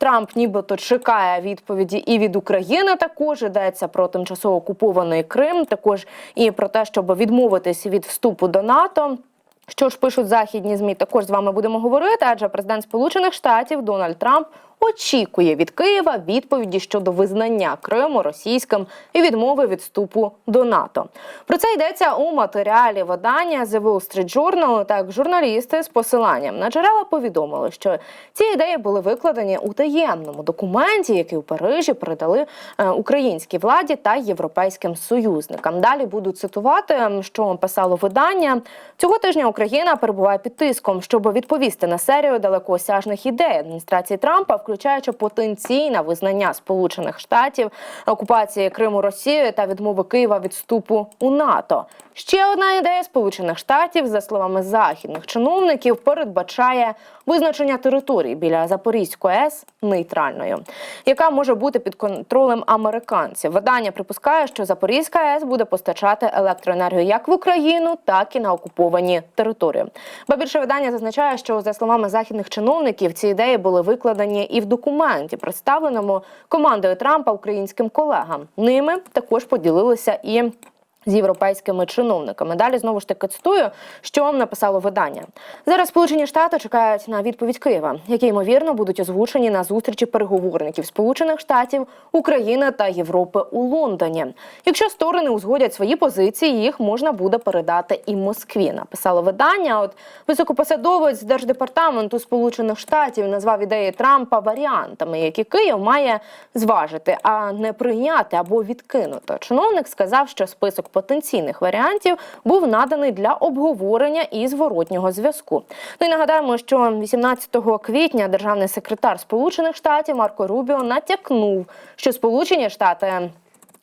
Трамп нібито чекає відповіді і від України. Також йдеться про тимчасово окупований Крим, також і про те, щоб відмовитись від вступу до НАТО. Що ж пишуть західні змі? Також з вами будемо говорити, адже президент Сполучених Штатів Дональд Трамп очікує від Києва відповіді щодо визнання Криму російським і відмови від вступу до НАТО. Про це йдеться у матеріалі видання The Wall Street Journal. Так, журналісти з посиланням на джерела повідомили, що ці ідеї були викладені у таємному документі, який у Парижі передали е, українській владі та європейським союзникам. Далі буду цитувати, що писало видання цього тижня. Україна перебуває під тиском, щоб відповісти на серію далекоосяжних ідей адміністрації Трампа, включаючи потенційне визнання Сполучених Штатів, окупації Криму Росією та відмови Києва від вступу у НАТО. Ще одна ідея Сполучених Штатів, за словами західних чиновників, передбачає визначення території біля Запорізької АЕС нейтральною, яка може бути під контролем американців. Видання припускає, що Запорізька АЕС буде постачати електроенергію як в Україну, так і на окуповані території. Ба більше видання зазначає, що за словами західних чиновників, ці ідеї були викладені і в документі, представленому командою Трампа українським колегам. Ними також поділилися і. З європейськими чиновниками далі знову ж таки цитую, що вам написало видання. Зараз Сполучені Штати чекають на відповідь Києва, які ймовірно будуть озвучені на зустрічі переговорників Сполучених Штатів, України та Європи у Лондоні. Якщо сторони узгодять свої позиції, їх можна буде передати і Москві. Написало видання. От високопосадовець держдепартаменту Сполучених Штатів назвав ідеї Трампа варіантами, які Київ має зважити, а не прийняти або відкинути. Чиновник сказав, що список потенційних варіантів був наданий для обговорення і зворотнього зв'язку. Ну і нагадаємо, що 18 квітня державний секретар Сполучених Штатів Марко Рубіо натякнув, що Сполучені Штати.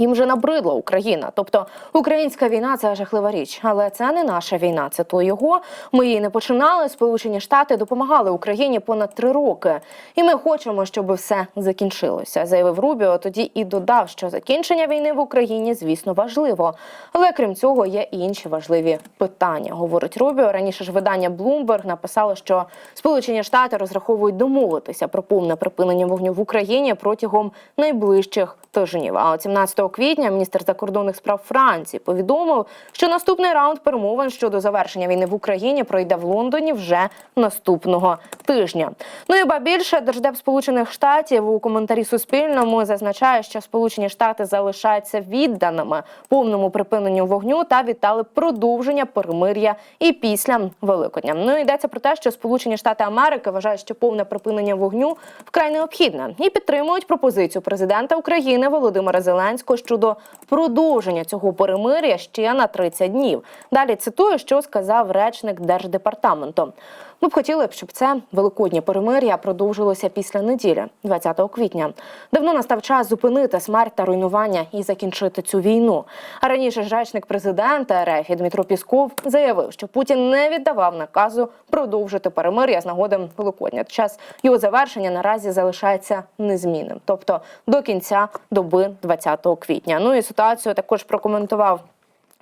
Їм вже набридла Україна, тобто українська війна це жахлива річ, але це не наша війна. Це то його. Ми її не починали. Сполучені Штати допомагали Україні понад три роки, і ми хочемо, щоб все закінчилося. Заявив Рубіо. Тоді і додав, що закінчення війни в Україні, звісно, важливо. Але крім цього, є і інші важливі питання. Говорить Рубіо. Раніше ж видання Bloomberg написало, що Сполучені Штати розраховують домовитися про повне припинення вогню в Україні протягом найближчих тижнів. А 17 квітня міністр закордонних справ Франції повідомив, що наступний раунд перемовин щодо завершення війни в Україні пройде в Лондоні вже наступного тижня. Ну і ба більше держдеп Сполучених Штатів у коментарі Суспільному зазначає, що Сполучені Штати залишаються відданими повному припиненню вогню та вітали продовження перемир'я і після Великодня. Ну йдеться про те, що Сполучені Штати Америки вважають, що повне припинення вогню вкрай необхідне і підтримують пропозицію президента України Володимира Зеленського щодо продовження цього перемир'я ще на 30 днів. Далі цитую, що сказав речник держдепартаменту. Ми б хотіли б, щоб це великоднє перемир'я продовжилося після неділі, 20 квітня. Давно настав час зупинити смерть та руйнування і закінчити цю війну. А раніше ж речник президента РФ Дмитро Пісков заявив, що Путін не віддавав наказу продовжити перемир'я з нагоди Великодня. Час його завершення наразі залишається незмінним, тобто до кінця доби 20 квітня. Ну і ситуацію також прокоментував.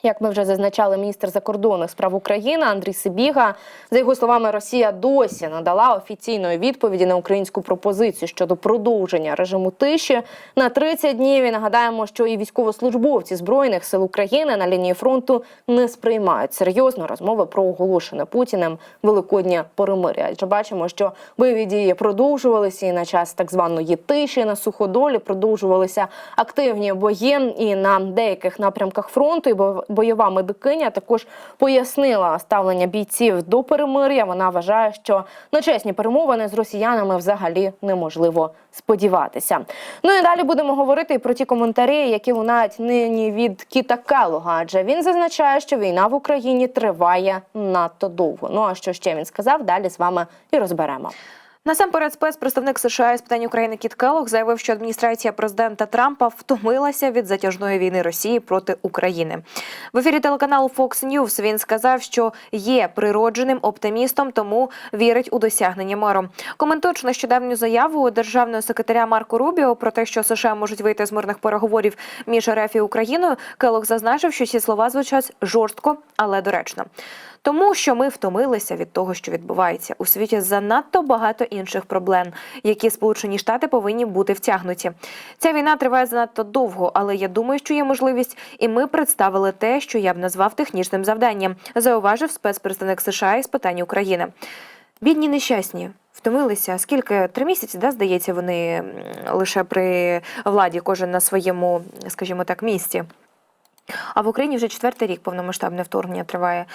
Як ми вже зазначали, міністр закордонних справ України Андрій Сибіга, за його словами, Росія досі надала офіційної відповіді на українську пропозицію щодо продовження режиму тиші на 30 днів. І нагадаємо, що і військовослужбовці збройних сил України на лінії фронту не сприймають серйозно розмови про оголошене Путіним великоднє перемир'я. Адже бачимо, що бойові дії продовжувалися і на час так званої тиші на суходолі продовжувалися активні бої і на деяких напрямках фронту. І бойова медикиня також пояснила ставлення бійців до перемир'я. Вона вважає, що на чесні перемовини з росіянами взагалі неможливо сподіватися. Ну і далі будемо говорити про ті коментарі, які лунають нині від Кіта Келога, адже він зазначає, що війна в Україні триває надто довго. Ну а що ще він сказав? Далі з вами і розберемо. Насамперед, спецпредставник США з питань України Кіт Келлог заявив, що адміністрація президента Трампа втомилася від затяжної війни Росії проти України. В ефірі телеканалу Fox News він сказав, що є природженим оптимістом, тому вірить у досягнення миру. Коментуючи нещодавню заяву державного секретаря Марко Рубіо про те, що США можуть вийти з мирних переговорів між РФ і Україною, Келлог зазначив, що ці слова звучать жорстко, але доречно. Тому що ми втомилися від того, що відбувається у світі занадто багато інших проблем, які Сполучені Штати повинні бути втягнуті. Ця війна триває занадто довго, але я думаю, що є можливість, і ми представили те, що я б назвав технічним завданням, зауважив спецпредставник США із питань України. Бідні нещасні. Втомилися скільки три місяці, да, здається, вони лише при владі, кожен на своєму, скажімо так, місці. А в Україні вже четвертий рік повномасштабне вторгнення триває.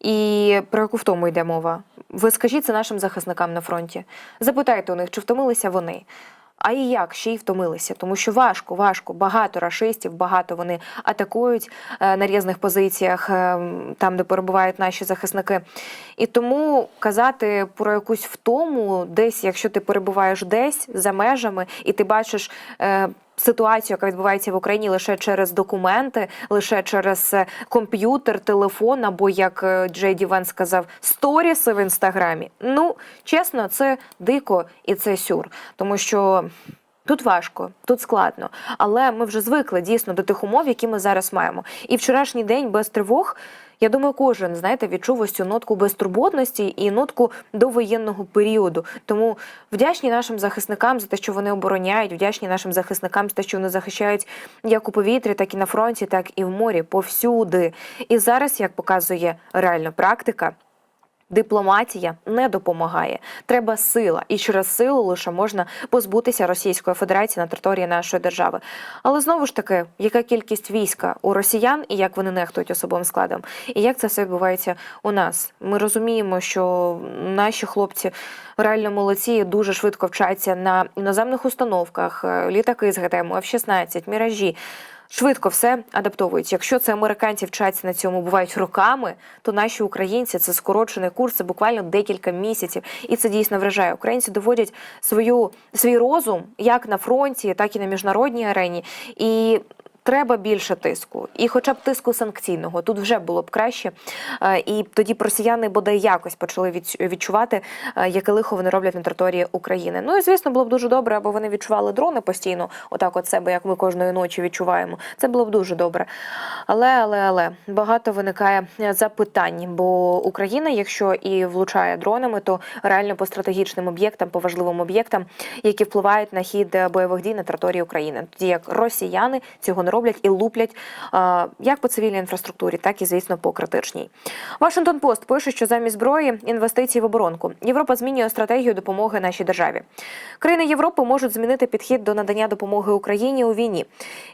І про яку втому йде мова? Ви скажіть це нашим захисникам на фронті. Запитайте у них, чи втомилися вони. А і як ще й втомилися, тому що важко, важко. Багато рашистів, багато вони атакують е, на різних позиціях, е, там, де перебувають наші захисники. І тому казати про якусь втому, десь, якщо ти перебуваєш десь за межами, і ти бачиш. Ситуацію, яка відбувається в Україні лише через документи, лише через е, комп'ютер, телефон, або як е, Джей Ді Вен сказав, сторіси в інстаграмі. Ну чесно, це дико і це сюр, тому що. Тут важко, тут складно, але ми вже звикли дійсно до тих умов, які ми зараз маємо. І вчорашній день без тривог. Я думаю, кожен знаєте відчув ось цю нотку безтурботності і нотку довоєнного періоду. Тому вдячні нашим захисникам за те, що вони обороняють, вдячні нашим захисникам за те, що вони захищають як у повітрі, так і на фронті, так і в морі, повсюди. І зараз, як показує реальна практика. Дипломатія не допомагає. Треба сила, і через силу лише можна позбутися Російської Федерації на території нашої держави. Але знову ж таки, яка кількість війська у росіян і як вони нехтують особовим складом, і як це все відбувається у нас? Ми розуміємо, що наші хлопці реально молодці, дуже швидко вчаться на іноземних установках, літаки з ГТМ, F-16, міражі. Швидко все адаптовують. Якщо це американці вчаться на цьому бувають роками, то наші українці це скорочений курс, це буквально декілька місяців, і це дійсно вражає. Українці доводять свою свій розум як на фронті, так і на міжнародній арені. І Треба більше тиску, і, хоча б тиску санкційного, тут вже було б краще. Е, І тоді б росіяни бодай якось почали відчувати, е, яке лихо вони роблять на території України. Ну і звісно, було б дуже добре, аби вони відчували дрони постійно, отак от себе, як ми кожної ночі відчуваємо. Це було б дуже добре. Але, але, але багато виникає запитань, бо Україна, якщо і влучає дронами, то реально по стратегічним об'єктам, по важливим об'єктам, які впливають на хід е, бойових дій на території України, тоді як росіяни цього не роблять і луплять як по цивільній інфраструктурі, так і звісно по критичній. Вашингтон Пост пише, що замість зброї інвестиції в оборонку Європа змінює стратегію допомоги нашій державі. Країни Європи можуть змінити підхід до надання допомоги Україні у війні.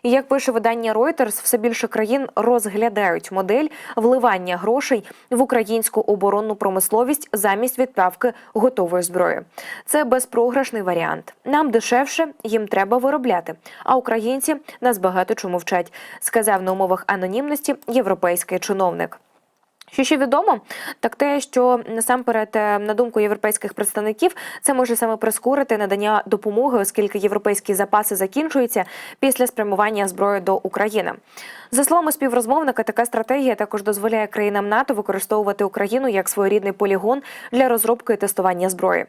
І як пише видання Reuters, все більше країн розглядають модель вливання грошей в українську оборонну промисловість замість відправки готової зброї. Це безпрограшний варіант. Нам дешевше, їм треба виробляти. А українці нас багато чому вчать, сказав на умовах анонімності європейський чиновник. Що ще відомо, так те, що насамперед, е, на думку європейських представників, це може саме прискорити надання допомоги, оскільки європейські запаси закінчуються після спрямування зброї до України. За словами співрозмовника, така стратегія також дозволяє країнам НАТО використовувати Україну як своєрідний полігон для розробки і тестування зброї.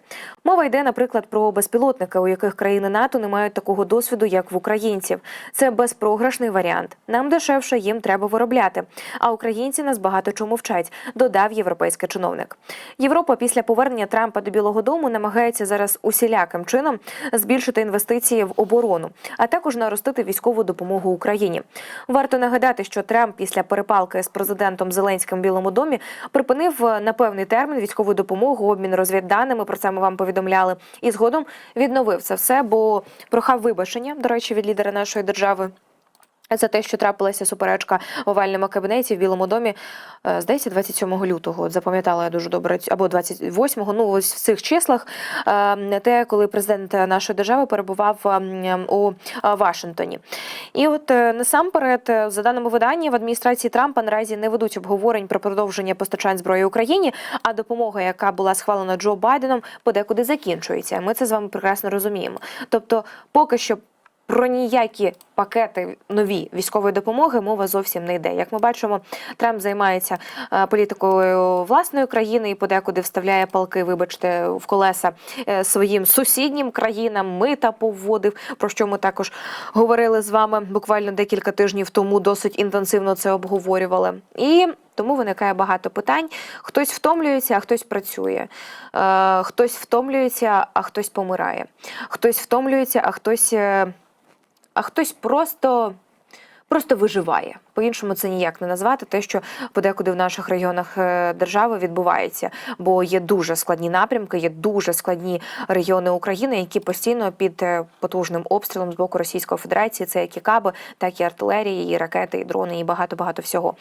Мова йде, наприклад, про безпілотники, у яких країни НАТО не мають такого досвіду, як в українців. Це безпрограшний варіант. Нам дешевше їм треба виробляти. А українці нас багато чому вчать, додав європейський чиновник. Європа після повернення Трампа до Білого Дому намагається зараз усіляким чином збільшити інвестиції в оборону, а також наростити військову допомогу Україні. Варто нагадати, що Трамп після перепалки з президентом Зеленським в Білому домі припинив е, на певний термін військову допомогу, обмін розвідданими. Про це ми вам повідомляли. І згодом відновив це все, бо прохав вибачення, до речі, від лідера нашої держави. За те, що трапилася суперечка в овальному кабінеті в Білому домі, е, здається, 27 лютого. Запам'ятала я дуже добре або 28-го, ну ось в цих числах. е, Те, коли президент нашої держави перебував ем, у е, Вашингтоні. І от е, насамперед, за даними видання, в адміністрації Трампа наразі не ведуть обговорень про продовження постачань зброї Україні, а допомога, яка була схвалена Джо Байденом, подекуди закінчується. Ми це з вами прекрасно розуміємо. Тобто, поки що. Про ніякі пакети нові військової допомоги мова зовсім не йде. Як ми бачимо, Трамп займається е, політикою власної країни і подекуди вставляє палки, вибачте, в колеса е, своїм сусіднім країнам. Мита повводив, про що ми також говорили з вами буквально декілька тижнів тому. Досить інтенсивно це обговорювали. І Тому виникає багато питань. Хтось втомлюється, а хтось працює. Е, хтось втомлюється, а хтось помирає. Хтось втомлюється, а хтось, а хтось просто. Просто виживає. По-іншому це ніяк не назвати те, що подекуди в наших регіонах е, держави відбувається. Бо є дуже складні напрямки, є дуже складні регіони України, які постійно під е, потужним обстрілом з боку Російської Федерації. Це як і каби, так і артилерії, і ракети, і дрони, і багато багато всього.